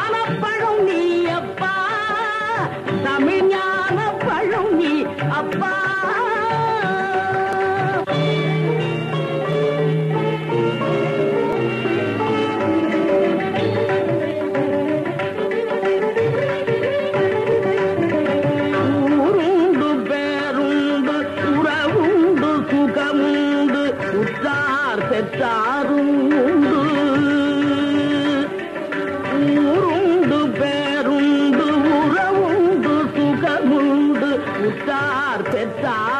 Fala! உற்றார் பெற்றார்.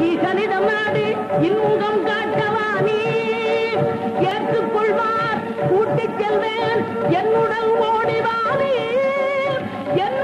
ஈசனிடம் நாடு இன்பம் காட்டவா நீ? ஏற்றுக்கொள்வார் கூட்டிச் செல்வேன் என்னுடன் ஓடிவானே என்